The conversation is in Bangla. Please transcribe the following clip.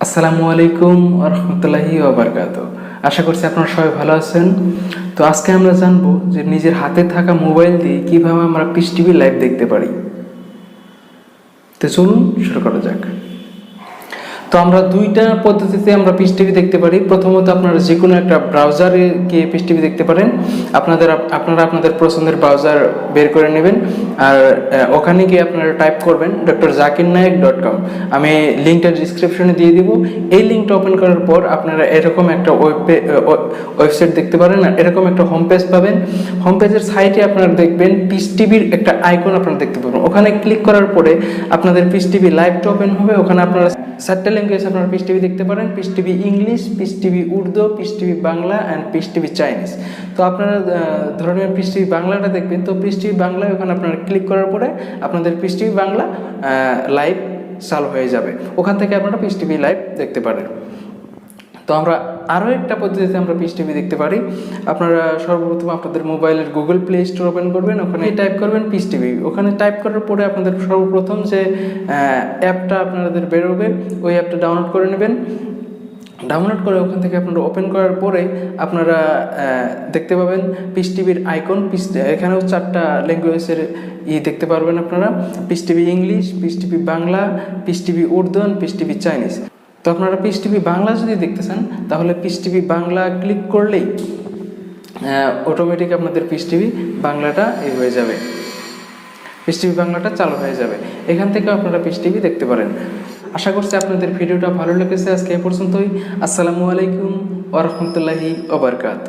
আসসালামু আলাইকুম রহমতুল্লাহি ওবরকাত আশা করছি আপনারা সবাই ভালো আছেন। তো আজকে আমরা জানব যে নিজের হাতে থাকা মোবাইল দিয়ে কীভাবে আমরা পিস টিভি লাইভ দেখতে পারি। তো চলুন শুরু করা যাক। তো আমরা দুইটা পদ্ধতিতে আমরা পিস টিভি দেখতে পারি। প্রথমত আপনারা যে কোনো একটা ব্রাউজারে গিয়ে পিস টিভি দেখতে পারেন। আপনাদের আপনারা আপনাদের পছন্দের ব্রাউজার বের করে নেবেন। আর ওখানে গিয়ে আপনারা টাইপ করবেন doctor Zakir Naik dot com আমি লিঙ্কটা ডিসক্রিপশনে দিয়ে দিব। এই লিঙ্কটা ওপেন করার পর আপনারা এরকম একটা ওয়েব ওয়েবসাইট দেখতে পারেন। আর এরকম একটা হোম পেজ পাবেন। হোম পেজের সাইটে আপনারা দেখবেন পিস টিভির একটা আইকন আপনারা দেখতে পাবেন। ওখানে ক্লিক করার পরে আপনাদের পিস টিভি লাইভটা ওপেন হবে। ওখানে আপনারা চারটে ল্যাঙ্গুয়েজ আপনারা পিস টিভি দেখতে পারেন। Peace TV English peace TV Urdu peace TV Bangla and peace TV Chinese তো আপনারা ধরনের পিস টিভি বাংলাটা দেখবেন। তো পিস টিভি বাংলায় ওখানে আপনারা ক্লিক করার পরে আপনাদের পিস টিভি বাংলা লাইভ চালু হয়ে যাবে। ওখান থেকে আপনারা পিস টিভি লাইভ দেখতে পারেন। তো আমরা আরও একটা পদ্ধতিতে আমরা পিস টিভি দেখতে পারি। আপনারা সর্বপ্রথম আপনাদের মোবাইলের গুগল প্লে স্টোর ওপেন করবেন, ওখানে টাইপ করবেন পিস টিভি ওখানে টাইপ করার পরে আপনাদের সর্বপ্রথম যে অ্যাপটা আপনাদের বেরোবে, ওই অ্যাপটা ডাউনলোড করে নেবেন। ডাউনলোড করে ওখান থেকে আপনারা ওপেন করার পরে আপনারা দেখতে পাবেন পিস টিভির আইকন পিস এখানেও চারটা ল্যাঙ্গুয়েজের ই দেখতে পারবেন আপনারা। Peace TV English peace TV Bangla peace TV Urdu peace TV Chinese তো আপনারা পিস টিভি বাংলা যদি দেখতে চান তাহলে পিস টিভি বাংলা ক্লিক করলেই অটোমেটিক আপনাদের পিস টিভি বাংলাটা এ হয়ে যাবে। পিস টিভি বাংলাটা চালু হয়ে যাবে। এখান থেকে আপনারা পিস টিভি দেখতে পারেন। আশা করছি আপনাদের ভিডিওটা ভালো লেগেছে আজকে এ পর্যন্তই। আসসালামু আলাইকুম ওরহমতুল্লাহি ওবরকাত